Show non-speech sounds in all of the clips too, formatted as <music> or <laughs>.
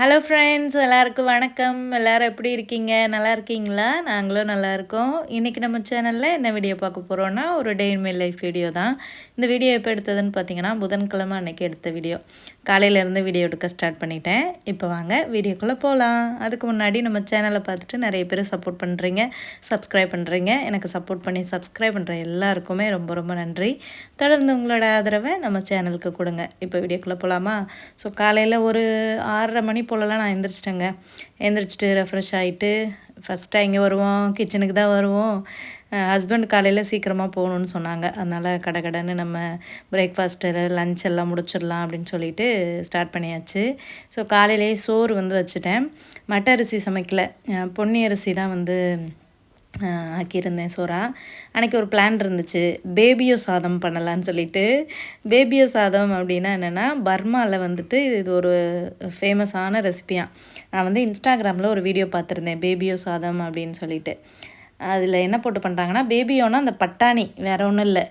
Hello friends எல்லாருக்கும் வணக்கம். எல்லோரும் எப்படி இருக்கீங்க? நல்லா இருக்கீங்களா? நாங்களும் நல்லா இருக்கோம். இன்றைக்கி நம்ம சேனலில் என்ன வீடியோ பார்க்க போகிறோன்னா ஒரு day in my life video தான். இந்த வீடியோ எப்போ எடுத்ததுன்னு பார்த்தீங்கன்னா புதன்கிழமை அன்றைக்கி எடுத்த வீடியோ காலையிலேருந்து வீடியோ எடுக்க ஸ்டார்ட் பண்ணிட்டேன். இப்போ வாங்க வீடியோக்குள்ளே போகலாம் அதுக்கு முன்னாடி நம்ம சேனலை பார்த்துட்டு நிறைய பேர் சப்போர்ட் பண்ணுறீங்க சப்ஸ்கிரைப் பண்ணுறீங்க எனக்கு சப்போர்ட் பண்ணி சப்ஸ்கிரைப் பண்ணுற எல்லாருக்குமே ரொம்ப ரொம்ப நன்றி. தொடர்ந்து உங்களோட ஆதரவை நம்ம சேனலுக்கு கொடுங்க. இப்போ வீடியோக்குள்ளே போகலாமா ஸோ காலையில் ஒரு ஆறரை மணி போலலாம் நான் எந்திரிச்சிட்டேங்க. எந்திரிச்சிட்டு ரெஃப்ரெஷ் ஆகிட்டு ஃபஸ்ட்டாக இங்கே வருவோம் கிச்சனுக்கு தான் வருவோம். ஹஸ்பண்ட் காலையில் சீக்கிரமாக போகணுன்னு சொன்னாங்க. அதனால் கடை கடைன்னு நம்ம பிரேக்ஃபாஸ்ட்டு லஞ்ச் எல்லாம் முடிச்சிடலாம் அப்படின்னு சொல்லிட்டு ஸ்டார்ட் பண்ணியாச்சு. ஸோ காலையிலேயே சோறு வந்து வச்சுட்டேன். மட்டை அரிசி சமைக்கலை. பொன்னி அரிசி தான் வந்து ஆக்கியிருந்தேன் சோறா அன்றைக்கி ஒரு பிளான் இருந்துச்சு. பேபியோ சாதம் பண்ணலான்னு சொல்லிட்டு. பேபியோ சாதம் அப்படின்னா என்னென்னா பர்மாவில் வந்துட்டு இது ஒரு ஃபேமஸான ரெசிபியாக நான் வந்து இன்ஸ்டாகிராமில் ஒரு வீடியோ பார்த்துருந்தேன் பேபியோ சாதம் அப்படின்னு சொல்லிட்டு. அதில் என்ன போட்டு பண்ணுறாங்கன்னா பேபியோனா அந்த பட்டாணி வேறு ஒன்றும் இல்லை.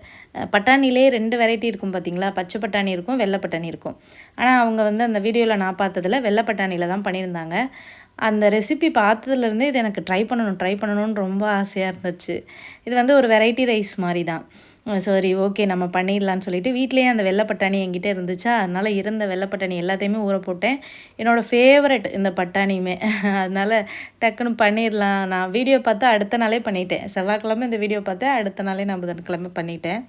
பட்டாணிலே ரெண்டு வெரைட்டி இருக்கும் பார்த்தீங்களா பச்சை பட்டாணி இருக்கும் வெள்ளை பட்டாணி இருக்கும். ஆனால் அவங்க வந்து அந்த வீடியோவில் நான் பார்த்ததில் வெள்ளை பட்டாணியில் தான் பண்ணியிருந்தாங்க. அந்த ரெசிபி பார்த்ததுலேருந்தே இது எனக்கு ட்ரை பண்ணணும் ட்ரை பண்ணணும்னு ரொம்ப ஆசையாக இருந்துச்சு. இது வந்து ஒரு வெரைட்டி ரைஸ் மாதிரி தான். சரி ஓகே நம்ம பண்ணிடலான்னு சொல்லிட்டு வீட்லேயே அந்த வெள்ளைப்பட்டாணி என்கிட்ட இருந்துச்சா. அதனால் இருந்த வெள்ளைப்பட்டாணி எல்லாத்தையுமே ஊற போட்டேன். என்னோடய ஃபேவரட் இந்த பட்டாணியுமே. அதனால் டக்குன்னு பண்ணிடலாம். நான் வீடியோ பார்த்து அடுத்த நாளே பண்ணிட்டேன். செவ்வாய்க்கிழமை இந்த வீடியோ பார்த்து அடுத்த நாளே நான் புதன்கிழமை பண்ணிட்டேன்.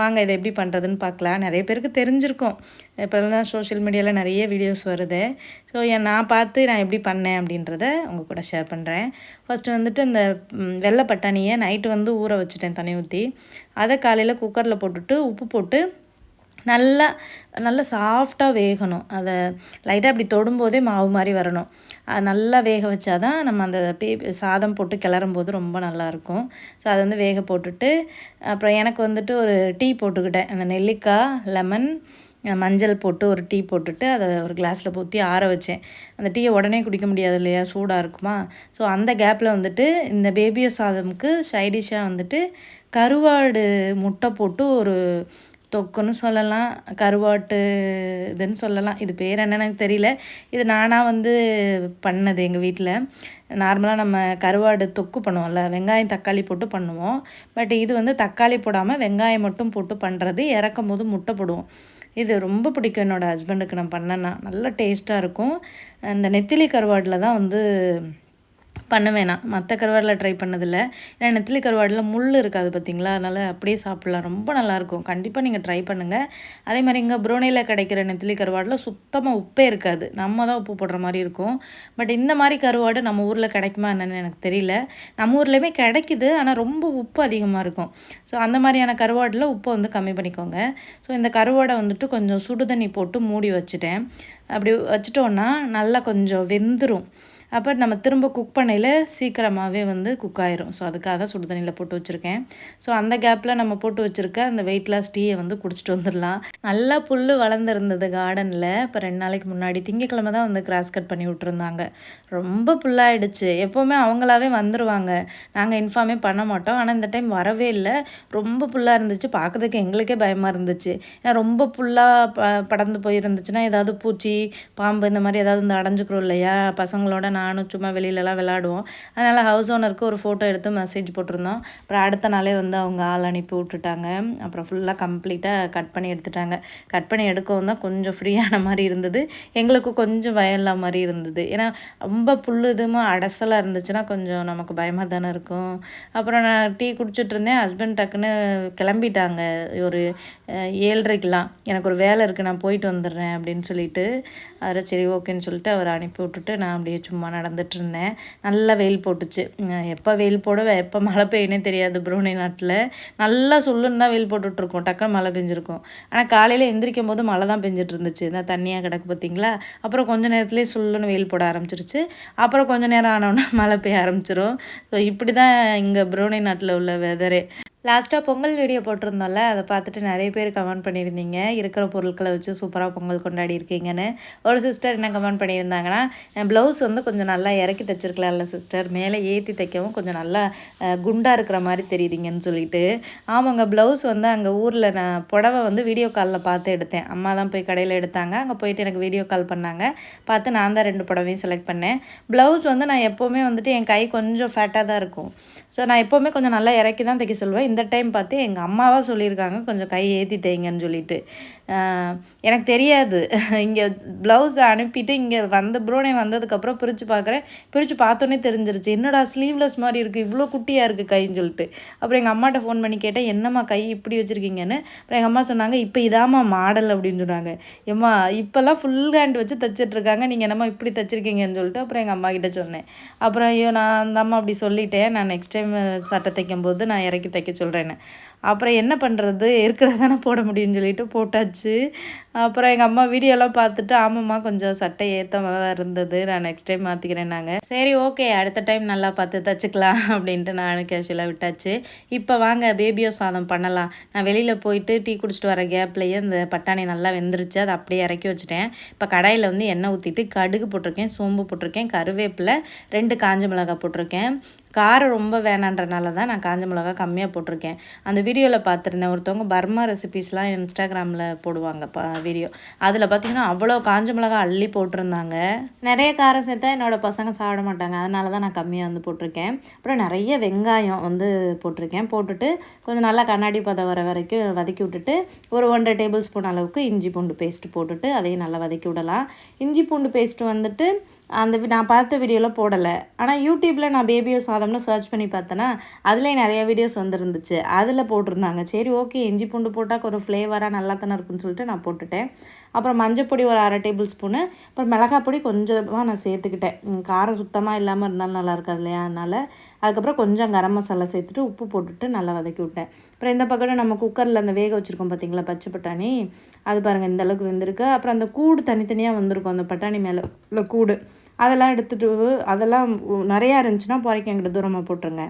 வாங்க இதை எப்படி பண்ணுறதுன்னு பார்க்கலாம். நிறைய பேருக்கு தெரிஞ்சிருக்கும். இப்போ தான் சோஷியல் மீடியாவில் நிறைய வீடியோஸ் வருது. ஸோ நான் பார்த்து நான் எப்படி பண்ணேன் அப்படின்றத உங்கள் கூட ஷேர் பண்ணுறேன் ஃபஸ்ட்டு வந்துட்டு இந்த வெள்ளை பட்டாணியை நைட்டு வந்து ஊற வச்சுட்டேன் தண்ணி ஊற்றி அதை காலையில் குக்கரில் போட்டுட்டு உப்பு போட்டு நல்லா நல்லா சாஃப்டாக வேகணும். அதை லைட்டாக அப்படி தொடும்போதே மாவு மாதிரி வரணும். அது நல்லா வேக வச்சா தான் நம்ம அந்த பே சாதம் போட்டு கிளறும் போது ரொம்ப நல்லாயிருக்கும். ஸோ அதை வந்து வேக போட்டுட்டு அப்புறம் எனக்கு வந்துட்டு ஒரு டீ போட்டுக்கிட்டேன். அந்த நெல்லிக்காய் லெமன் மஞ்சள் போட்டு ஒரு டீ போட்டுட்டு அதை ஒரு கிளாஸில் ஊற்றி ஆற வச்சேன். அந்த டீயை உடனே குடிக்க முடியாது இல்லையா? சூடாக இருக்குமா? ஸோ அந்த கேப்பில் வந்துட்டு இந்த பேபியோ சாதமுக்கு சைடிஷாக வந்துட்டு கருவாடு முட்டை போட்டு ஒரு தொக்குன்னு சொல்லலாம் கருவாட்டு இதுன்னு சொல்லலாம். இது பேர் என்னன்னு எனக்கு தெரியல. இது நானாக வந்து பண்ணது எங்கள் வீட்டில் நார்மலாக நம்ம கருவாடு தொக்கு பண்ணுவோம்ல வெங்காயம் தக்காளி போட்டு பண்ணுவோம். பட் இது வந்து தக்காளி போடாமல் வெங்காயம் மட்டும் போட்டு பண்ணுறது இறக்கும் போது முட்டை போடுவோம். இது ரொம்ப பிடிக்கும் என்னோடய ஹஸ்பண்டுக்கு நான் பண்ணேன்னா. நல்ல டேஸ்ட்டாக இருக்கும். அந்த நெத்திலி கருவாடில் தான் வந்து பண்ண வேணாம். மற்ற கருவாடில் ட்ரை பண்ணதில்லை. ஏன்னா நெத்திலி கருவாடில் முள் இருக்காது பார்த்தீங்களா அதனால் அப்படியே சாப்பிட்லாம். ரொம்ப நல்லாயிருக்கும். கண்டிப்பாக நீங்கள் ட்ரை பண்ணுங்கள் அதே மாதிரி இங்கே புரோனியில் கிடைக்கிற நெத்திலி கருவாடில் சுத்தமாக உப்பே இருக்காது. நம்ம தான் உப்பு போடுற மாதிரி இருக்கும். பட் இந்த மாதிரி கருவாடு நம்ம ஊரில் கிடைக்குமா என்னென்னு எனக்கு தெரியல. நம்ம ஊர்லேயுமே கிடைக்குது. ஆனால் ரொம்ப உப்பு அதிகமாக இருக்கும். ஸோ அந்த மாதிரியான கருவாடில் உப்பை வந்து கம்மி பண்ணிக்கோங்க. ஸோ இந்த கருவாடை வந்துட்டு கொஞ்சம் சுடுதண்ணி போட்டு மூடி வச்சுட்டேன். அப்படி வச்சுட்டோன்னா நல்லா கொஞ்சம் வெந்துடும் அப்போ நம்ம திரும்ப குக் பண்ணையில் சீக்கிரமாகவே வந்து குக் ஆயிரும். ஸோ அதுக்காக தான் சுடு தண்ணியில் போட்டு வச்சுருக்கேன். ஸோ அந்த கேப்பில் நம்ம போட்டு வச்சுருக்க அந்த வெயிட் லாஸ் டீயை வந்து குடிச்சிட்டு வந்துடலாம். நல்லா புல் வளர்ந்துருந்தது கார்டனில் இப்போ ரெண்டு நாளைக்கு முன்னாடி திங்கக்கிழமை தான் வந்து கிராஸ் கட் பண்ணி விட்டுருந்தாங்க. ரொம்ப புல்லாயிடுச்சு. எப்போவுமே அவங்களாவே வந்துடுவாங்க நாங்கள் இன்ஃபார்மே பண்ண மாட்டோம். ஆனால் இந்த டைம் வரவே இல்லை. ரொம்ப புல்லாக இருந்துச்சு. பார்க்குறதுக்கு எங்களுக்கே பயமாக இருந்துச்சு. ஏன்னா ரொம்ப புல்லாக ப படர்ந்து போயிருந்துச்சுன்னா ஏதாவது பூச்சி பாம்பு இந்த மாதிரி ஏதாவது வந்து அடைஞ்சிக்கிறோம் இல்லையா? பசங்களோட நான் நானும் சும்மா வெளியிலலாம் விளாடுவோம். அதனால் ஹவுஸ் ஓனருக்கு ஒரு ஃபோட்டோ எடுத்து மெசேஜ் போட்டிருந்தோம். அப்புறம் அடுத்த நாளே வந்து அவங்க ஆள் அனுப்பி விட்டுட்டாங்க. அப்புறம் ஃபுல்லாக கம்ப்ளீட்டாக கட் பண்ணி எடுத்துட்டாங்க. கட் பண்ணி எடுக்கவும் தான் கொஞ்சம் ஃப்ரீயான மாதிரி இருந்தது. எங்களுக்கு கொஞ்சம் வயல்லா மாதிரி இருந்தது. ஏன்னா ரொம்ப புல் இதுமா அடசலாக இருந்துச்சுன்னா கொஞ்சம் நமக்கு பயமாக தானே இருக்கும். அப்புறம் நான் டீ குடிச்சிட்டு இருந்தேன். ஹஸ்பண்ட் டக்குன்னு கிளம்பிட்டாங்க. ஒரு ஏழரைக்கெலாம் எனக்கு ஒரு வேலை இருக்குது நான் போயிட்டு வந்துடுறேன் அப்படின்னு சொல்லிட்டு. அதில் சரி ஓகேன்னு சொல்லிட்டு அவரை அனுப்பி விட்டுட்டு நான் அப்படியே சும்மா நடந்துட்டு இருந்தேன் நல்லா வெயில் போட்டுச்சு. எப்போ வெயில் போட எப்போ மழை பெய்யுனே தெரியாது புரோனி நாட்டில். நல்லா சொல்லுன்னு தான் வெயில் போட்டுட்ருக்கோம் டக்குன்னு மழை பெஞ்சிருக்கும். ஆனால் காலையில் எந்திரிக்கும் போது மழை தான் பெஞ்சிட்டு இருந்துச்சு இந்த தண்ணியாக கிடக்கு பார்த்தீங்களா அப்புறம் கொஞ்சம் நேரத்துலேயே சொல்லுன்னு வெயில் போட ஆரம்பிச்சிருச்சு. அப்புறம் கொஞ்சம் நேரம் ஆனோன்னா மழை பெய்ய ஆரம்பிச்சிரும். ஸோ இப்படி தான் இங்கே புரோனி நாட்டில் உள்ள வெதரே லாஸ்ட்டாக பொங்கல் வீடியோ போட்டிருந்தோம்ல அதை பார்த்துட்டு நிறைய பேர் கமெண்ட் பண்ணியிருந்தீங்க. இருக்கிற பொருட்களை வச்சு சூப்பராக பொங்கல் கொண்டாடி இருக்கீங்கன்னு. ஒரு சிஸ்டர் என்ன கமெண்ட் பண்ணியிருந்தாங்கன்னா ப்ளவுஸ் வந்து கொஞ்சம் நல்லா இறக்கி தைச்சிருக்கலாம்ல சிஸ்டர் மேலே ஏற்றி தைக்கவும் கொஞ்சம் நல்லா குண்டாக இருக்கிற மாதிரி தெரியுறீங்கன்னு சொல்லிட்டு. ஆமாங்க ப்ளவுஸ் வந்து அங்கே ஊரில் நான் புடவை வந்து வீடியோ காலில் பார்த்து எடுத்தேன். அம்மா தான் போய் கடையில் எடுத்தாங்க. அங்கே போயிட்டு எனக்கு வீடியோ கால் பண்ணாங்க. பார்த்து நான் தான் ரெண்டு புடவையும் செலக்ட் பண்ணேன். ப்ளவுஸ் வந்து நான் எப்போவுமே வந்துட்டு என் கை கொஞ்சம் ஃபேட்டாக தான் இருக்கும். ஸோ நான் எப்போவுமே கொஞ்சம் நல்லா இறக்கி தான் தைக்க சொல்லுவேன். இந்த டைம் பார்த்து எங்கள் அம்மாவாக சொல்லியிருக்காங்க கொஞ்சம் கை ஏற்றி தைங்கன்னு சொல்லிட்டு. எனக்கு தெரியாது. <laughs> இங்கே ப்ளவுஸை அனுப்பிட்டு இங்கே வந்த ப்ரோனே வந்ததுக்கப்புறம் பிரித்து பார்க்குறேன். பிரித்து பார்த்தோன்னே தெரிஞ்சிருச்சு. என்னடா ஸ்லீவ்லெஸ் மாதிரி இருக்குது இவ்வளோ குட்டியாக இருக்குது கைன்னு சொல்லிட்டு. அப்புறம் எங்கள் அம்மாட்ட ஃபோன் பண்ணி கேட்டேன் என்னம்மா கை இப்படி வச்சுருக்கீங்கன்னு? அப்புறம் எங்கள் அம்மா சொன்னாங்க இப்போ இதாம்மா மாடல் அப்படின்னு சொன்னாங்க. எம்மா இப்போல்லாம் ஃபுல் ஹேண்ட் வச்சு தைச்சிட்ருக்காங்க. நீங்கள் என்னம்மா இப்படி தைச்சிருக்கீங்கன்னு சொல்லிட்டு அப்புறம் எங்கள் அம்மா கிட்டே சொன்னேன். அப்புறம் ஐயோ நான் அந்த அம்மா அப்படி சொல்லிட்டேன். நான் நெக்ஸ்ட் டைம் சட்டை தைக்கும் போது நான் இறக்கி தைக்க சொல்கிறேன்னு அப்புறம் என்ன பண்ணுறது இருக்கிறதானே போட முடியும்னு சொல்லிட்டு போட்டாச்சு. அப்புறம் எங்கள் அம்மா வீடியோலாம் பார்த்துட்டு ஆமாம்மா கொஞ்சம் சட்டை ஏற்றமாக தான் இருந்தது. நான் நெக்ஸ்ட் டைம் மாற்றிக்கிறேன் நாங்கள் சரி ஓகே அடுத்த டைம் நல்லா பார்த்து தச்சுக்கலாம் அப்படின்ட்டு நான் கேஷுவலாக விட்டாச்சு. இப்போ வாங்க பேபியோ சாதம் பண்ணலாம். நான் வெளியில் போயிட்டு டீ குடிச்சிட்டு வர கேப்லேயே இந்த பட்டாணி நல்லா வெந்துருச்சு. அதை அப்படியே இறக்கி வச்சுட்டேன். இப்போ கடாயில் வந்து எண்ணெய் ஊற்றிட்டு கடுகு போட்டிருக்கேன் சோம்பு போட்டிருக்கேன் கருவேப்பிலை ரெண்டு காஞ்ச மிளகாய் போட்டிருக்கேன். காரம் ரொம்ப வேணான்றனால தான் நான் காஞ்ச மிளகா கம்மியாக போட்டிருக்கேன். அந்த வீடியோவில் பார்த்துருந்தேன். ஒருத்தவங்க பர்மா ரெசிபீஸ்லாம் இன்ஸ்டாகிராமில் போடுவாங்க பா வீடியோ அதில் பார்த்தீங்கன்னா அவ்வளோ காஞ்ச மிளகா அள்ளி போட்டிருந்தாங்க. நிறைய காரம் சேர்த்தா என்னோடய பசங்க சாப்பிட மாட்டாங்க. அதனால தான் நான் கம்மியாக வந்து போட்டிருக்கேன். அப்புறம் நிறைய வெங்காயம் வந்து போட்டிருக்கேன். போட்டுட்டு கொஞ்சம் நல்லா கண்ணாடி பதம் வர வரைக்கும் வதக்கி விட்டுட்டு ஒரு ஒன்றரை டேபிள் ஸ்பூன் அளவுக்கு இஞ்சி பூண்டு பேஸ்ட்டு போட்டுட்டு அதையும் நல்லா வதக்கி விடலாம். இஞ்சி பூண்டு பேஸ்ட்டு வந்துட்டு அந்த நான் பார்த்த வீடியோவில் போடலை. ஆனால் யூடியூப்பில் நான் பேபியோ சாதம்னு சர்ச் பண்ணி பார்த்தேன்னா அதிலே நிறைய வீடியோஸ் வந்துருந்துச்சு. அதில் போட்டிருந்தாங்க. சரி ஓகே இஞ்சி பூண்டு போட்டால் ஒரு ஃப்ளேவராக நல்லா தானே இருக்குன்னு சொல்லிட்டு நான் போட்டுட்டேன். அப்புறம் மஞ்சப்பொடி ஒரு அரை டேபிள் ஸ்பூனு அப்புறம் மிளகாப்பொடி கொஞ்சமாக நான் சேர்த்துக்கிட்டேன். காரம் சுத்தமாக இல்லாமல் இருந்தாலும் நல்லா இருக்காது இல்லையா? அதனால் அதுக்கப்புறம் கொஞ்சம் கரம் மசாலா சேர்த்துட்டு உப்பு போட்டுட்டு நல்லா வதக்கி விட்டேன். அப்புறம் இந்த பக்கம் நம்ம குக்கரில் அந்த வேக வச்சுருக்கோம் பார்த்தீங்களா பச்சை பட்டாணி? அது பாருங்கள் இந்த அளவுக்கு வெந்திருக்கு. அப்புறம் அந்த கூடு தனித்தனியாக வந்திருக்கும் அந்த பட்டாணி மேலே இல்லை கூடு. அதெல்லாம் எடுத்துகிட்டு அதெல்லாம் நிறையா இருந்துச்சுன்னா பொறைக்க எங்கிட்ட தூரமாக போட்டுருங்க.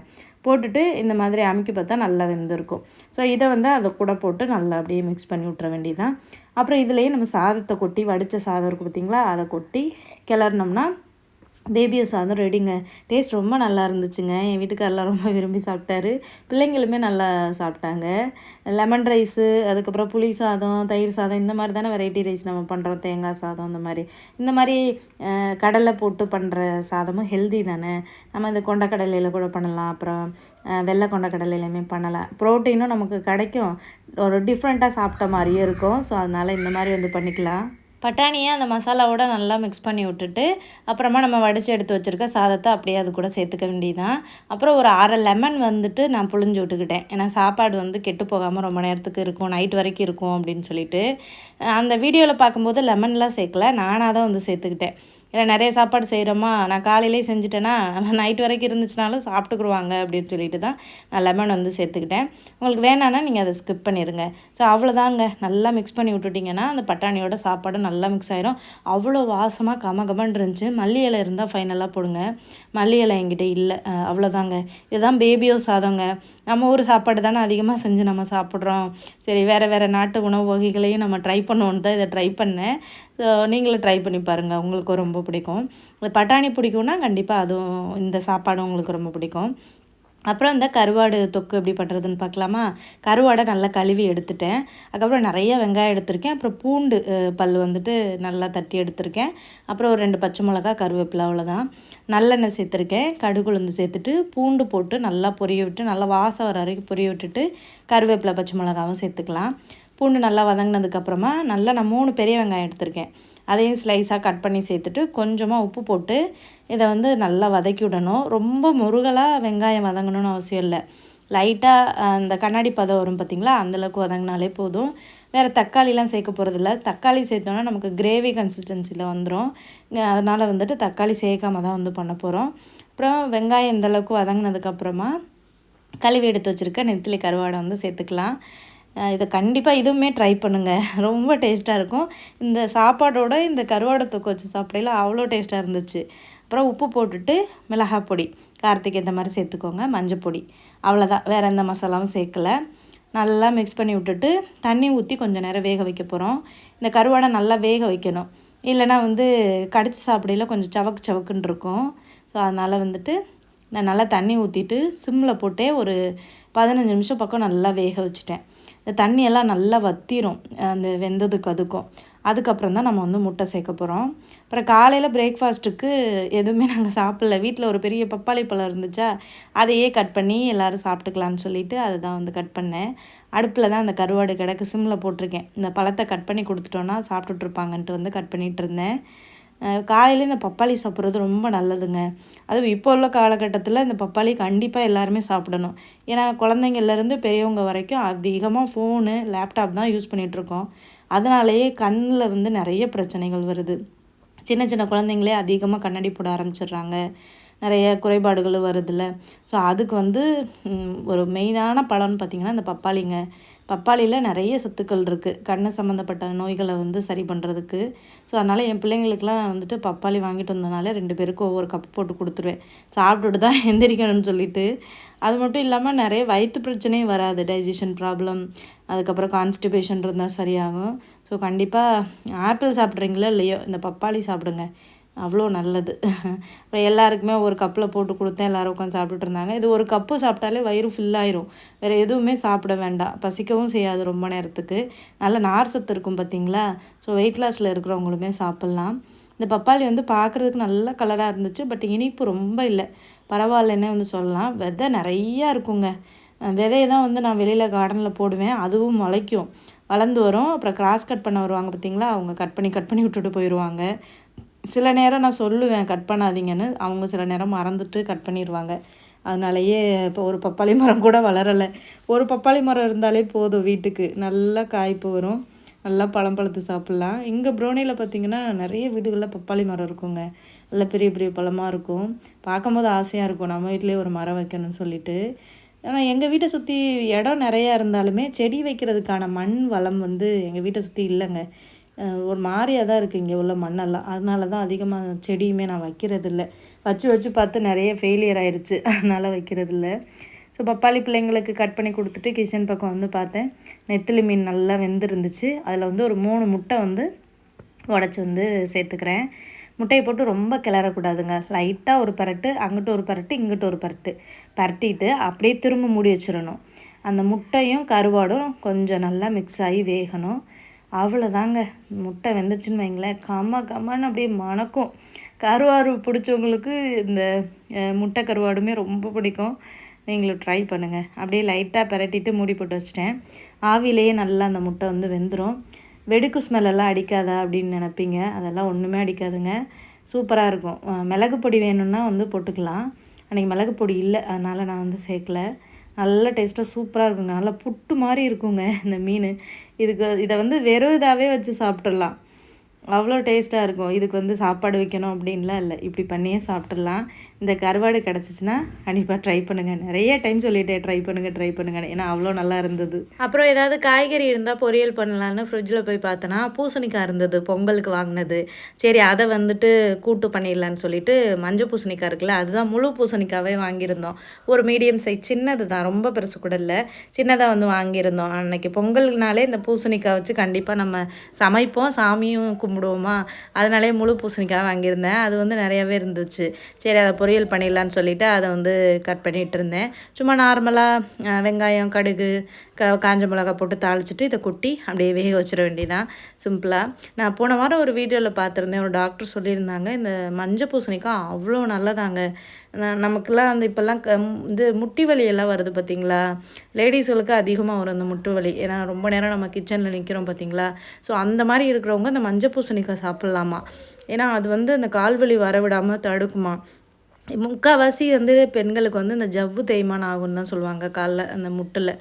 போட்டுட்டு இந்த மாதிரி அமுக்கி பார்த்தா நல்லா வெந்திருக்கும். ஸோ இதை வந்து அதை கூட போட்டு நல்லா அப்படியே மிக்ஸ் பண்ணி விட்ற வேண்டியதான் அப்புறம் இதுலேயே நம்ம சாதத்தை கொட்டி வடித்த சாதம் இருக்குது பார்த்திங்களா அதை கொட்டி கிளறினோம்னா பேபியோ சாதம் ரெடிங்க டேஸ்ட் ரொம்ப நல்லா இருந்துச்சுங்க. என் வீட்டுக்காரெலாம் ரொம்ப விரும்பி சாப்பிட்டாரு. பிள்ளைங்களுமே நல்லா சாப்பிட்டாங்க. லெமன் ரைஸு அதுக்கப்புறம் புளி சாதம் தயிர் சாதம் இந்த மாதிரி தானே வெரைட்டி ரைஸ் நம்ம பண்ணுறோம் தேங்காய் சாதம் இந்த மாதிரி. இந்த மாதிரி கடலை போட்டு பண்ணுற சாதமும் ஹெல்தி தானே. நம்ம இந்த கொண்டக்கடலையில் கூட பண்ணலாம். அப்புறம் வெள்ளை கொண்டக்கடலையிலையுமே பண்ணலாம். ப்ரோட்டீனும் நமக்கு கிடைக்கும். ஒரு டிஃப்ரெண்ட்டாக சாப்பிட்ட மாதிரியே இருக்கும். ஸோ அதனால் இந்த மாதிரி வந்து பண்ணிக்கலாம். பட்டாணியை அந்த மசாலாவோட நல்லா மிக்ஸ் பண்ணி விட்டுட்டு அப்புறமா நம்ம வடித்து எடுத்து வச்சுருக்க சாதத்தை அப்படியே அது கூட சேர்த்துக்க வேண்டியதான் அப்புறம் ஒரு அரை லெமன் வந்துட்டு நான் புழிஞ்சு விட்டுக்கிட்டேன். ஏன்னா சாப்பாடு வந்து கெட்டு போகாமல் ரொம்ப நேரத்துக்கு இருக்கும் நைட் வரைக்கும் இருக்கும் அப்படின்னு சொல்லிட்டு. அந்த வீடியோவில் பார்க்கும்போது லெமன்லாம் சேர்க்கல. நானாக தான் வந்து சேர்த்துக்கிட்டேன். ஏன்னா நிறைய சாப்பாடு செய்கிறோமா நான் காலையிலே செஞ்சுட்டேன்னா நைட் வரைக்கும் இருந்துச்சுனாலும் சாப்பிட்டுக்குருவாங்க அப்படின்னு சொல்லிட்டு தான் நான் லெமன் வந்து சேர்த்துக்கிட்டேன். உங்களுக்கு வேணான்னா நீங்கள் அதை ஸ்கிப் பண்ணிடுங்க ஸோ அவ்வளோதாங்க. நல்லா மிக்ஸ் பண்ணி விட்டுட்டிங்கன்னா அந்த பட்டாணியோட சாப்பாடு நல்லா மிக்ஸ் ஆயிரும். அவ்வளோ வாசமாக கம கமன் இருந்துச்சு. மல்லி இலை இருந்தால் ஃபைனலாக போடுங்க. மல்லி இலை என்கிட்ட இல்லை. அவ்வளோதாங்க. இதுதான் பேபியோ சாதங்க. நம்ம ஊர் சாப்பாடு தானே அதிகமாக செஞ்சு நம்ம சாப்பிட்றோம். சரி வேறு வேறு நாட்டு உணவு வகைகளையும் நம்ம ட்ரை பண்ணுவோன்னு தான் இதை ட்ரை பண்ணேன். ஸோ நீங்களும் ட்ரை பண்ணி பாருங்கள் உங்களுக்கு ரொம்ப பிடிக்கும். பட்டாணி பிடிக்கும்னா கண்டிப்பாக அதுவும் இந்த சாப்பாடும் உங்களுக்கு ரொம்ப பிடிக்கும். அப்புறம் இந்த கருவாடு தொக்கு எப்படி பண்ணுறதுன்னு பார்க்கலாமா? கருவாடை நல்லா கழுவி எடுத்துட்டேன். அதுக்கப்புறம் நிறைய வெங்காயம் எடுத்திருக்கேன். அப்புறம் பூண்டு பல் வந்துட்டு நல்லா தட்டி எடுத்திருக்கேன். அப்புறம் ஒரு ரெண்டு பச்சை மிளகா கருவேப்பிலை அவ்வளோதான் நல்லெண்ணெய் சேர்த்துருக்கேன். கடுகுழுந்து சேர்த்துட்டு பூண்டு போட்டு நல்லா பொரிய விட்டு நல்லா வாசம் வர வரைக்கும் பொரிய விட்டுட்டு கருவேப்பிலை பச்சை மிளகாவும் சேர்த்துக்கலாம். பூண்டு நல்லா வதங்கினதுக்கப்புறமா நல்லா நான் மூணு பெரிய வெங்காயம் எடுத்திருக்கேன். அதையும் ஸ்லைஸாக கட் பண்ணி சேர்த்துட்டு கொஞ்சமாக உப்பு போட்டு இதை வந்து நல்லா வதக்கி விடணும். ரொம்ப முருகலாக வெங்காயம் வதங்கணும்னு அவசியம் இல்லை. லைட்டாக அந்த கண்ணாடி பதம் வரும் பார்த்திங்களா அந்தளவுக்கு வதங்கினாலே போதும். வேறு தக்காளிலாம் சேர்க்க போகிறதில்ல தக்காளி சேர்த்தோன்னா நமக்கு கிரேவி கன்சிஸ்டன்சியில் வந்துடும் அதனால் வந்துட்டு தக்காளி சேர்க்காம தான் வந்து பண்ண போகிறோம் அப்புறம் வெங்காயம் இந்தளவுக்கு வதங்கினதுக்கப்புறமா கழுவி எடுத்து வச்சுருக்க நெத்திலி கருவாடை வந்து சேர்த்துக்கலாம். இதை கண்டிப்பாக இதுவுமே ட்ரை பண்ணுங்கள் ரொம்ப டேஸ்ட்டாக இருக்கும். இந்த சாப்பாடோட இந்த கருவாடை தொக்கு வச்சு சாப்பிடையில அவ்வளோ டேஸ்ட்டாக இருந்துச்சு. அப்புறம் உப்பு போட்டுட்டு மிளகாய் பொடி காரத்துக்கு ஏற்ற மாதிரி சேர்த்துக்கோங்க மஞ்சள் பொடி. அவ்வளோதான் வேறு எந்த மசாலாவும் சேர்க்கலை. நல்லா மிக்ஸ் பண்ணி விட்டுட்டு தண்ணி ஊற்றி கொஞ்சம் நேரம் வேக வைக்க போகிறோம் இந்த கருவாடை நல்லா வேக வைக்கணும். இல்லைனா வந்து கடிச்சு சாப்பிடையில கொஞ்சம் சவக்கு சவக்குன்னு இருக்கும். ஸோ அதனால் வந்துட்டு நான் நல்லா தண்ணி ஊற்றிட்டு சிம்மில் போட்டே ஒரு பதினஞ்சு நிமிஷம் பக்கம் நல்லா வேக வச்சுட்டேன். இந்த தண்ணியெல்லாம் நல்லா வத்திரும் அந்த வெந்ததுக்கு அதுக்கும் அதுக்கப்புறம் தான் நம்ம வந்து முட்டை சேர்க்க போகிறோம் அப்புறம் காலையில் பிரேக்ஃபாஸ்ட்டுக்கு எதுவுமே நாங்கள் சாப்பிடல. வீட்டில் ஒரு பெரிய பப்பாளி பழம் இருந்துச்சா அதையே கட் பண்ணி எல்லோரும் சாப்பிட்டுக்கலான்னு சொல்லிவிட்டு அதை தான் வந்து கட் பண்ணேன். அடுப்பில் தான் அந்த கருவாடு கிடக்கு சிம்மில் போட்டிருக்கேன். இந்த பழத்தை கட் பண்ணி கொடுத்துட்டோன்னா சாப்பிட்டுட்ருப்பாங்கன்ட்டு வந்து கட் பண்ணிகிட்டு இருந்தேன். காலையில் இந்த பப்பாளி சாப்பிட்றது ரொம்ப நல்லதுங்க. அதுவும் இப்போ உள்ள காலகட்டத்தில் இந்த பப்பாளி கண்டிப்பாக எல்லாருமே சாப்பிடணும். ஏன்னா குழந்தைங்கள்லேருந்து பெரியவங்க வரைக்கும் அதிகமாக ஃபோனு லேப்டாப் தான் யூஸ் பண்ணிகிட்ருக்கோம் அதனாலேயே கண்ணில் வந்து நிறைய பிரச்சனைகள் வருது. சின்ன சின்ன குழந்தைங்களே அதிகமாக கண்ணாடி போட ஆரம்பிச்சிடுறாங்க. நிறைய குறைபாடுகள் வருதுல்ல. ஸோ அதுக்கு வந்து ஒரு மெயினான பழம்னு பார்த்திங்கன்னா இந்த பப்பாளிங்க. பப்பாளியில் நிறைய சத்துக்கள் இருக்குது கண்ணு சம்மந்தப்பட்ட நோய்களை வந்து சரி பண்ணுறதுக்கு ஸோ அதனால் என் பிள்ளைங்களுக்கெலாம் வந்துட்டு பப்பாளி வாங்கிட்டு வந்தனால ரெண்டு பேருக்கும் ஒவ்வொரு கப் போட்டு கொடுத்துருவேன். சாப்பிட்டுட்டு தான் <laughs> எந்திரிக்கணும்னு சொல்லிட்டு. அது மட்டும் இல்லாமல் நிறைய வயிற்று பிரச்சனையும் வராது. டைஜஷன் ப்ராப்ளம் அதுக்கப்புறம் கான்ஸ்டிபேஷன் இருந்தால் சரியாகும். ஸோ கண்டிப்பாக ஆப்பிள் சாப்பிட்றீங்களோ இல்லையோ இந்த பப்பாளி சாப்பிடுங்க. அவ்வளோ நல்லது. அப்புறம் எல்லாருக்குமே ஒரு கப்பில் போட்டு கொடுத்தேன். எல்லோரும் உட்காந்து சாப்பிட்டுட்டு இருந்தாங்க. இது ஒரு கப்பு சாப்பிட்டாலே வயிறு ஃபில்லாயிரும் வேறு எதுவுமே சாப்பிட வேண்டாம். பசிக்கவும் செய்யாது ரொம்ப நேரத்துக்கு. நல்ல நார் சத்து இருக்கும் பார்த்தீங்களா ஸோ வெயிட் லாஸில் இருக்கிறவங்களுமே சாப்பிட்லாம். இந்த பப்பாளி வந்து பார்க்குறதுக்கு நல்ல கலராக இருந்துச்சு. பட் இனிப்பு ரொம்ப இல்லை. பரவாயில்லன்னே வந்து சொல்லலாம். விதை நிறையா இருக்குங்க. விதையை தான் வந்து நான் வெளியில் கார்டனில் போடுவேன். அதுவும் முளைக்கும். வளர்ந்து வரும். அப்புறம் கிராஸ் கட் பண்ண வருவாங்க பார்த்தீங்களா அவங்க கட் பண்ணி கட் பண்ணி விட்டுட்டு போயிடுவாங்க சில நேரம் நான் சொல்லுவேன் கட் பண்ணாதீங்கன்னு. அவங்க சில நேரம் மறந்துட்டு கட் பண்ணிடுவாங்க அதனாலயே இப்போ ஒரு பப்பாளி மரம் கூட வளரலை. ஒரு பப்பாளி மரம் இருந்தாலே போதும் வீட்டுக்கு. நல்லா காய்ப்பு வரும். நல்லா பழம் பழத்து சாப்பிட்லாம். இங்கே ப்ரோனியில் பார்த்திங்கன்னா நிறைய வீடுகளில் பப்பாளி மரம் இருக்குங்க. நல்ல பெரிய பெரிய பழமாக இருக்கும். பார்க்கும்போது ஆசையாக இருக்கும். நம்ம வீட்டிலே ஒரு மரம் வைக்கணும்னு சொல்லிட்டு. ஆனால் எங்கள் வீட்டை சுற்றி இடம் நிறையா இருந்தாலுமே செடி வைக்கிறதுக்கான மண் வளம் வந்து எங்கள் வீட்டை சுற்றி இல்லைங்க. ஒரு மாதிரியாக தான் இருக்குது இங்கே உள்ள மண்ணெல்லாம். அதனால தான் அதிகமாக செடியுமே நான் வைக்கிறதில்ல. வச்சு வச்சு பார்த்து நிறைய ஃபெயிலியர் ஆயிடுச்சு அதனால் வைக்கிறதில்ல. ஸோ பப்பாளி பிள்ளைங்களுக்கு கட் பண்ணி கொடுத்துட்டு கிச்சன் பக்கம் வந்து பார்த்தேன். நெத்திலி மீன் நல்லா வெந்துருந்துச்சு. அதில் வந்து ஒரு மூணு முட்டை வந்து உடச்சி வந்து சேர்த்துக்கிறேன். முட்டையை போட்டு ரொம்ப கிளறக்கூடாதுங்க. லைட்டாக ஒரு பரட்டு அங்கிட்டு ஒரு பரட்டு இங்கிட்டு ஒரு பரட்டு. பரட்டிட்டு அப்படியே திரும்ப மூடி வச்சிடணும். அந்த முட்டையும் கருவாடும் கொஞ்சம் நல்லா மிக்ஸ் ஆகி வேகணும். அவ்வளோதாங்க முட்டை வெந்துருச்சுன்னு வைங்களேன். கம்ம கம்மன்னு அப்படியே மணக்கும். கருவாடு பிடிச்சவங்களுக்கு இந்த முட்டை கருவாடுமே ரொம்ப பிடிக்கும். நீங்களும் ட்ரை பண்ணுங்கள் அப்படியே லைட்டாக பரட்டிட்டு மூடி போட்டு வச்சிட்டேன். ஆவிலேயே நல்லா அந்த முட்டை வந்து வெந்துடும் வெடுக்கு ஸ்மெல்லெல்லாம் அடிக்காதா அப்படின்னு நினப்பீங்க. அதெல்லாம் ஒன்றுமே அடிக்காதுங்க. சூப்பராக இருக்கும். மிளகு பொடி வேணும்னா வந்து போட்டுக்கலாம். அன்றைக்கி மிளகு பொடி இல்லை. அதனால் நான் வந்து சேர்க்கலை. நல்ல டேஸ்ட்டாக சூப்பராக இருக்குங்க. நல்லா புட்டு மாதிரி இருக்குங்க இந்த மீன். இதுக்கு இதை வந்து வெறும் இதாகவே வச்சு சாப்பிட்றலாம் அவ்வளோ டேஸ்ட்டாக இருக்கும். இதுக்கு வந்து சாப்பாடு வைக்கணும் அப்படின்லாம் இல்லை. இப்படி பண்ணியே சாப்பிட்றலாம் இந்த கருவாடு கிடச்சிச்சின்னா கண்டிப்பாக ட்ரை பண்ணுங்கள் நிறைய டைம் சொல்லிட்டேன் ட்ரை பண்ணுங்கள் ட்ரை பண்ணுங்கள் ஏன்னா அவ்வளோ நல்லா இருந்தது. அப்புறம் ஏதாவது காய்கறி இருந்தால் பொரியல் பண்ணலான்னு ஃப்ரிட்ஜில் போய் பார்த்தோன்னா பூசணிக்காய் இருந்தது பொங்கலுக்கு வாங்கினது. சரி அதை வந்துட்டு கூட்டு பண்ணிடலான்னு சொல்லிட்டு மஞ்சள் பூசணிக்காய் இருக்குல்ல அதுதான் முழு பூசணிக்காவே வாங்கியிருந்தோம். ஒரு மீடியம் சைஸ் சின்னது தான் ரொம்ப பெருசு கூட இல்லை. சின்னதாக வந்து வாங்கியிருந்தோம். அன்னைக்கு பொங்கல்னாலே இந்த பூசணிக்காய் வச்சு கண்டிப்பாக நம்ம சமைப்போம் சாமியும் கும்பிடுவோமா. அதனாலே முழு பூசணிக்காய் வாங்கியிருந்தேன். அது வந்து நிறையாவே இருந்துச்சு. சரி அதை பொரியல் பண்ணிடலான்னு சொல்லிவிட்டு அதை வந்து கட் பண்ணிகிட்டு இருந்தேன். சும்மா நார்மலாக வெங்காயம் கடுகு க காஞ்ச மிளகா போட்டு தாளிச்சிட்டு இதை கொட்டி அப்படியே வேக வச்சிட வேண்டியதான் சிம்பிளாக நான் போன வாரம் ஒரு வீடியோவில் பார்த்துருந்தேன். ஒரு டாக்டர் சொல்லியிருந்தாங்க இந்த மஞ்சள் பூசணிக்காய் அவ்வளோ நல்லதாங்க. நமக்கெல்லாம் அந்த இப்போல்லாம் க இது முட்டி வலியெல்லாம் வருது பார்த்தீங்களா? லேடிஸ்களுக்கு அதிகமாக வரும் அந்த முட்டு வலி. ஏன்னா ரொம்ப நேரம் நம்ம கிச்சனில் நிற்கிறோம் பார்த்தீங்களா? ஸோ அந்த மாதிரி இருக்கிறவங்க அந்த மஞ்சள் பூசணிக்காய் சாப்பிட்லாமா? ஏன்னா அது வந்து அந்த கால்வலி வரவிடாமல் தடுக்குமா? முக்கால்வாசி வந்து பெண்களுக்கு வந்து இந்த ஜவ்வு தேய்மானம் ஆகும்னு தான் சொல்லுவாங்க காலில் அந்த முட்டில்.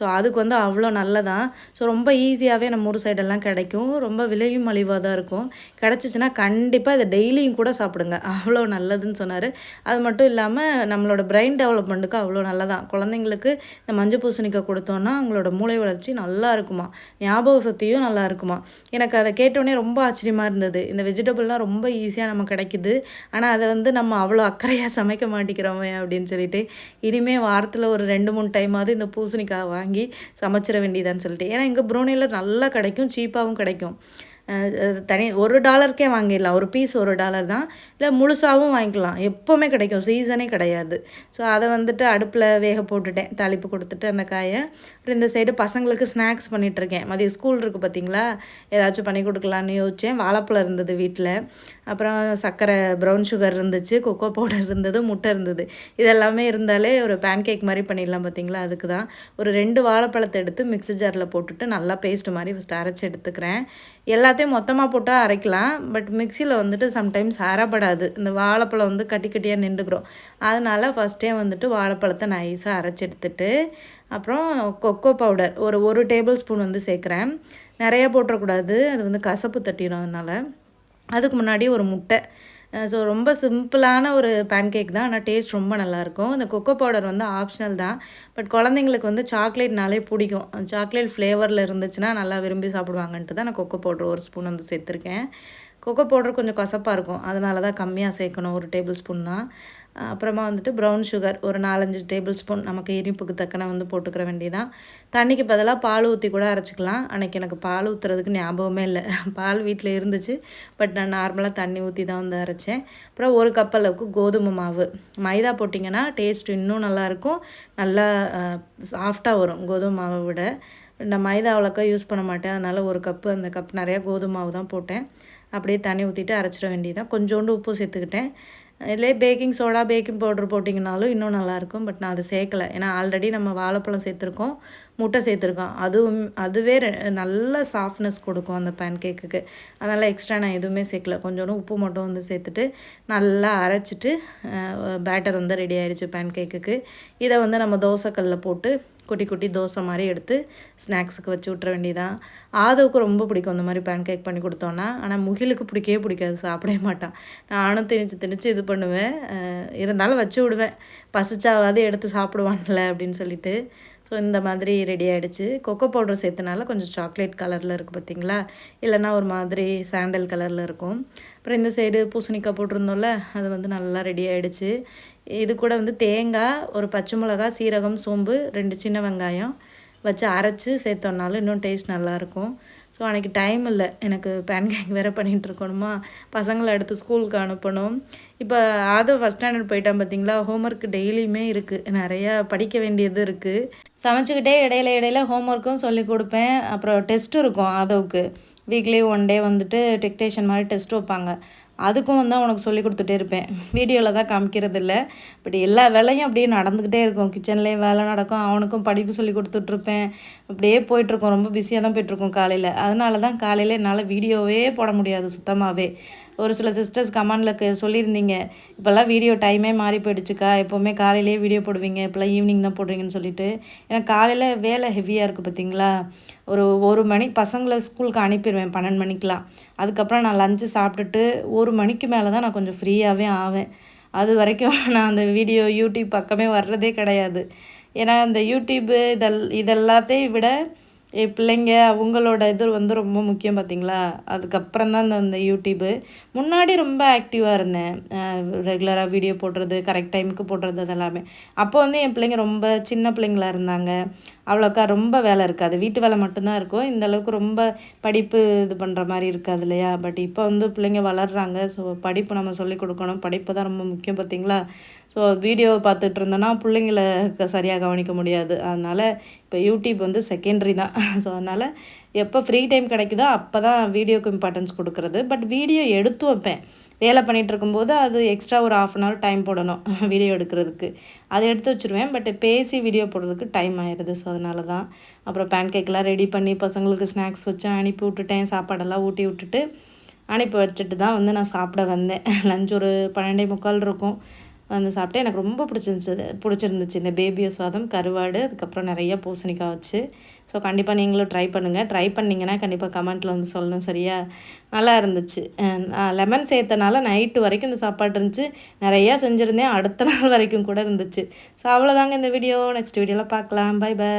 ஸோ அதுக்கு வந்து அவ்வளோ நல்லதான் ஸோ ரொம்ப ஈஸியாகவே நம்ம ஊர் சைடெல்லாம் கிடைக்கும். ரொம்ப விலையும் மலிவாக தான் இருக்கும். கிடச்சிச்சின்னா கண்டிப்பாக இதை டெய்லியும் கூட சாப்பிடுங்க. அவ்வளோ நல்லதுன்னு சொன்னார். அது மட்டும் இல்லாமல் நம்மளோட பிரெயின் டெவலப்மெண்ட்டுக்கு அவ்வளோ நல்லதான் குழந்தைங்களுக்கு இந்த மஞ்சள் பூசணிக்காய் கொடுத்தோன்னா அவங்களோட மூளை வளர்ச்சி நல்லா இருக்குமா? ஞாபக சக்தியும் நல்லா இருக்குமா? எனக்கு அதை கேட்டோடனே ரொம்ப ஆச்சரியமாக இருந்தது. இந்த வெஜிடபிள்லாம் ரொம்ப ஈஸியாக நம்ம கிடைக்குது. ஆனால் அதை வந்து நம்ம அவ்வளோ அக்கறையாக சமைக்க மாட்டேங்கிறோமே அப்படின்னு சொல்லிட்டு இனிமேல் வாரத்தில் ஒரு ரெண்டு மூணு டைமாவது இந்த பூசணிக்காய் வாங்கி வாங்கி சமைச்சிட வேண்டியதான்னு சொல்லிட்டு. ஏன்னா இங்கே ப்ரௌனியில் நல்லா கிடைக்கும் சீப்பாகவும் கிடைக்கும். தனி ஒரு டாலருக்கே வாங்கிடலாம். ஒரு பீஸ் ஒரு டாலர் தான். இல்லை முழுசாகவும் வாங்கிக்கலாம். எப்போவுமே கிடைக்கும். சீசனே கிடையாது. ஸோ அதை வந்துட்டு அடுப்பில் வேக போட்டுட்டேன். தாளிப்பு கொடுத்துட்டு அந்த காயை. அப்புறம் இந்த சைடு பசங்களுக்கு ஸ்நாக்ஸ் பண்ணிகிட்ருக்கேன் மதியம் ஸ்கூல் இருக்குது பார்த்தீங்களா ஏதாச்சும் பண்ணி கொடுக்கலான்னு யோசித்தேன் வாழைப்பழம் இருந்தது வீட்டில் அப்புறம் சர்க்கரை ப்ரௌன் சுகர் இருந்துச்சு கொக்கோ பவுடர் இருந்தது முட்டை இருந்தது. இதெல்லாமே இருந்தாலே ஒரு பேன் கேக் மாதிரி பண்ணிடலாம் பார்த்தீங்களா? அதுக்கு தான் ஒரு ரெண்டு வாழைப்பழத்தை எடுத்து மிக்ஸி ஜாரில் போட்டுட்டு நல்லா பேஸ்ட் மாதிரி ஃபஸ்ட்டு அரைச்சி எடுத்துக்கிறேன். எல்லாத்தையும் மொத்தமாக போட்டால் அரைக்கலாம். பட் மிக்சியில் வந்துட்டு சம்டைம்ஸ் அரைப்படாது. இந்த வாழைப்பழம் வந்து கட்டி கட்டியாக நின்றுக்கிறோம். அதனால் ஃபஸ்ட்டே வந்துட்டு வாழைப்பழத்தை நைஸாக அரைச்சி எடுத்துட்டு அப்புறம் கொக்கோ பவுடர் ஒரு ஒரு டேபிள் ஸ்பூன் வந்து சேர்க்குறேன். நிறையா போட்டுறக்கூடாது. அது வந்து கசப்பு தட்டிடும் அதனால். அதுக்கு முன்னாடி ஒரு முட்டை. ஸோ ரொம்ப சிம்பிளான ஒரு பேன்கேக் தான். ஆனால் டேஸ்ட் ரொம்ப நல்லாயிருக்கும். இந்த கொக்கோ பவுடர் வந்து ஆப்ஷனல் தான். பட் குழந்தைங்களுக்கு வந்து சாக்லேட்னாலே பிடிக்கும். சாக்லேட் ஃப்ளேவரில் இருந்துச்சுன்னா நல்லா விரும்பி சாப்பிடுவாங்கன்ட்டு தான் நான் கொக்கோ பவுடர் ஒரு ஸ்பூன் வந்து சேர்த்துருக்கேன். கொக்கோ பவுடர் கொஞ்சம் கசப்பாக இருக்கும். அதனால தான் கம்மியாக சேர்க்கணும். ஒரு டேபிள் ஸ்பூன் தான். அப்புறமா வந்துட்டு ப்ரௌன் சுகர் ஒரு நாலஞ்சு டேபிள் ஸ்பூன் நமக்கு இனிப்புக்கு தக்கன வந்து போட்டுக்கிற வேண்டியதான் தண்ணிக்கு பதிலாக பால் ஊற்றி கூட அரைச்சிக்கலாம். அன்றைக்கி எனக்கு பால் ஊற்றுறதுக்கு ஞாபகமே இல்லை. பால் வீட்டில் இருந்துச்சு. பட் நான் நார்மலாக தண்ணி ஊற்றி தான் வந்து அரைச்சேன். அப்புறம் ஒரு கப் அளவுக்கு கோதுமை மாவு. மைதா போட்டிங்கன்னா டேஸ்ட் இன்னும் நல்லாயிருக்கும் நல்லா சாஃப்டாக வரும் கோதுமை மாவை விட. நான் மைதா அவ்வளோக்கா யூஸ் பண்ண மாட்டேன். அதனால் ஒரு கப்பு அந்த கப் நிறையா கோதுமை மாவு தான் போட்டேன். அப்படியே தண்ணி ஊற்றிட்டு அரைச்சிட வேண்டியதான் கொஞ்சோண்டு உப்பு சேர்த்துக்கிட்டேன். இதிலே பேக்கிங் சோடா பேக்கிங் பவுடர் போட்டிங்கனாலும் இன்னும் நல்லாயிருக்கும். பட் நான் அதை சேர்க்கலை. ஏன்னா ஆல்ரெடி நம்ம வாழைப்பழம் சேர்த்துருக்கோம். முட்டை சேர்த்துருக்கோம். அதுவும் அதுவே நல்ல சாஃப்ட்னஸ் கொடுக்கும் அந்த பேன் கேக்குக்கு அதனால் எக்ஸ்ட்ரா நான் எதுவுமே சேர்க்கல. கொஞ்சோண்டு உப்பு மட்டும் வந்து சேர்த்துட்டு நல்லா அரைச்சிட்டு பேட்டர் வந்து ரெடி ஆகிடுச்சு பேன் கேக்குக்கு இதை வந்து நம்ம தோசைக்கல்லில் போட்டு குட்டி குட்டி தோசை மாதிரி எடுத்து ஸ்நாக்ஸுக்கு வச்சு விட்ற வேண்டியதான் ஆதவுக்கு ரொம்ப பிடிக்கும் அந்த மாதிரி பேன் கேக் பண்ணி கொடுத்தோன்னா ஆனால் முகிலுக்கு பிடிக்கவே பிடிக்காது சாப்பிடவே மாட்டான். நானும் திணிச்சு திணிச்சு இது பண்ணுவேன். இருந்தாலும் வச்சு விடுவேன். பசிச்சாவது எடுத்து சாப்பிடுவான்ல அப்படின்னு சொல்லிட்டு. ஸோ இந்த மாதிரி ரெடி ஆகிடுச்சு கொக்கோ பவுடர் சேர்த்தனால கொஞ்சம் சாக்லேட் கலரில் இருக்குது பார்த்தீங்களா இல்லைன்னா ஒரு மாதிரி சாண்டல் கலரில் இருக்கும். அப்புறம் இந்த சைடு பூசணிக்காய் போட்டிருந்தோம்ல அது வந்து நல்லா ரெடி ஆகிடுச்சு இது கூட வந்து தேங்காய் ஒரு பச்சை மிளகா சீரகம் சோம்பு ரெண்டு சின்ன வெங்காயம் வச்சு அரைச்சி சேர்த்தோன்னாலும் இன்னும் டேஸ்ட் நல்லாயிருக்கும். ஸோ அன்றைக்கி டைம் இல்லை. எனக்கு பேன்கேக் வேறு பண்ணிகிட்டு இருக்கணுமா? பசங்களை எடுத்து ஸ்கூலுக்கு அனுப்பணும். இப்போ ஆதோ ஃபஸ்ட் ஸ்டாண்டர்ட் போயிட்டான் பார்த்தீங்களா? ஹோம்ஒர்க் டெய்லியுமே இருக்குது நிறையா படிக்க வேண்டியது இருக்குது சமைச்சிக்கிட்டே இடையில இடையில ஹோம்ஒர்க்கும் சொல்லி கொடுப்பேன். அப்புறம் டெஸ்ட்டும் இருக்கும் ஆதோவுக்கு. வீக்லி ஒன் டே வந்துட்டு டெக்டேஷன் மாதிரி டெஸ்ட் வைப்பாங்க. அதுக்கும் வந்து அவனுக்கு சொல்லி கொடுத்துட்டே இருப்பேன். வீடியோவில் தான் காமிக்கிறது இல்லை பட் எல்லா வேலையும் அப்படியே நடந்துக்கிட்டே இருக்கும். கிச்சன்லேயும் வேலை நடக்கும். அவனுக்கும் படிப்பு சொல்லி கொடுத்துட்ருப்பேன் அப்படியே போயிட்டுருக்கோம் ரொம்ப பிஸியாக தான் போயிட்டுருக்கோம் காலையில். அதனால தான் காலையில் என்னால் வீடியோவே போட முடியாது சுத்தமாகவே ஒரு சில சிஸ்டர்ஸ் கமெண்டில் சொல்லியிருந்தீங்க. இப்போல்லாம் வீடியோ டைமே மாறி போயிடுச்சுக்கா. எப்போவுமே காலையிலேயே வீடியோ போடுவீங்க. இப்போல்லாம் ஈவினிங் தான் போடுறீங்கன்னு சொல்லிட்டு. ஏன்னா காலையில் வேலை ஹெவியாக இருக்குது பார்த்தீங்களா ஒரு ஒரு மணி பசங்களை ஸ்கூலுக்கு அனுப்பிடுவேன் பன்னெண்டு மணிக்கெலாம் அதுக்கப்புறம் நான் லஞ்சு சாப்பிட்டுட்டு ஒரு மணிக்கு மேலே தான் நான் கொஞ்சம் ஃப்ரீயாகவே ஆவேன். அது வரைக்கும் <laughs> நான் அந்த வீடியோ யூடியூப் பக்கமே வர்றதே கிடையாது. ஏன்னா இந்த யூடியூப்பு இதெல் இதெல்லாத்தையும் விட என் பிள்ளைங்க அவங்களோட இது வந்து ரொம்ப முக்கியம் பார்த்திங்களா அதுக்கப்புறம் தான் இந்த யூடியூப்பு முன்னாடி ரொம்ப ஆக்டிவாக இருந்தேன். ரெகுலராக வீடியோ போடுறது கரெக்ட் டைமுக்கு போடுறது அதெல்லாமே. அப்போ வந்து என் பிள்ளைங்க ரொம்ப சின்ன பிள்ளைங்களாக இருந்தாங்க. அவ்வளோக்கா ரொம்ப வேலை இருக்காது. வீட்டு வேலை மட்டும்தான் இருக்கும். இந்த அளவுக்கு ரொம்ப படிப்பு இது பண்ணுற மாதிரி இருக்காது இல்லையா? பட் இப்போ வந்து பிள்ளைங்க வளர்கிறாங்க ஸோ படிப்பு நம்ம சொல்லிக் கொடுக்கணும். படிப்பு தான் ரொம்ப முக்கியம் பார்த்திங்களா? ஸோ வீடியோ பார்த்துட்டு இருந்தோன்னா பிள்ளைங்கள சரியாக கவனிக்க முடியாது. அதனால் இப்போ யூடியூப் வந்து செகண்டரி தான். ஸோ அதனால் எப்போ ஃப்ரீ டைம் கிடைக்குதோ அப்போ தான் வீடியோக்கு இம்பார்ட்டன்ஸ் கொடுக்குறது. பட் வீடியோ எடுத்து வைப்பேன். வேலை பண்ணிகிட்டு இருக்கும்போது அது எக்ஸ்ட்ரா ஒரு ஆஃப் அன் ஹவர் டைம் போடணும் <laughs> வீடியோ எடுக்கிறதுக்கு. அதை எடுத்து வச்சுருவேன். பட் பேசி வீடியோ போடுறதுக்கு டைம் ஆயிடுது ஸோ அதனால தான் அப்புறம் பேன் கேக்கெலாம் ரெடி பண்ணி பசங்களுக்கு ஸ்நாக்ஸ் வச்சு அனுப்பி விட்டுட்டேன். சாப்பாடெல்லாம் ஊட்டி விட்டுட்டு அனுப்பி வச்சுட்டு தான் வந்து நான் சாப்பிட வந்தேன். <laughs> லஞ்ச் ஒரு பன்னெண்டே முக்கால் இருக்கும். வந்து சாப்பிட்டு எனக்கு ரொம்ப பிடிச்சிருந்துச்சு பிடிச்சிருந்துச்சு. இந்த பேபியோ சாதம் கருவாடு அதுக்கப்புறம் நிறைய பூசணிக்காய் வச்சு. ஸோ கண்டிப்பாக நீங்களும் ட்ரை பண்ணுங்கள் ட்ரை பண்ணிங்கன்னா கண்டிப்பாக கமெண்ட்டில் வந்து சொல்லணும் சரியா? நல்லா இருந்துச்சு. லெமன் சேர்த்தனால நைட்டு வரைக்கும் இந்த சாப்பாடு இருந்துச்சு. நிறையா செஞ்சுருந்தேன். அடுத்த நாள் வரைக்கும் கூட இருந்துச்சு. ஸோ அவ்வளோதாங்க இந்த வீடியோ நெக்ஸ்ட் வீடியோவில் பார்க்கலாம். By by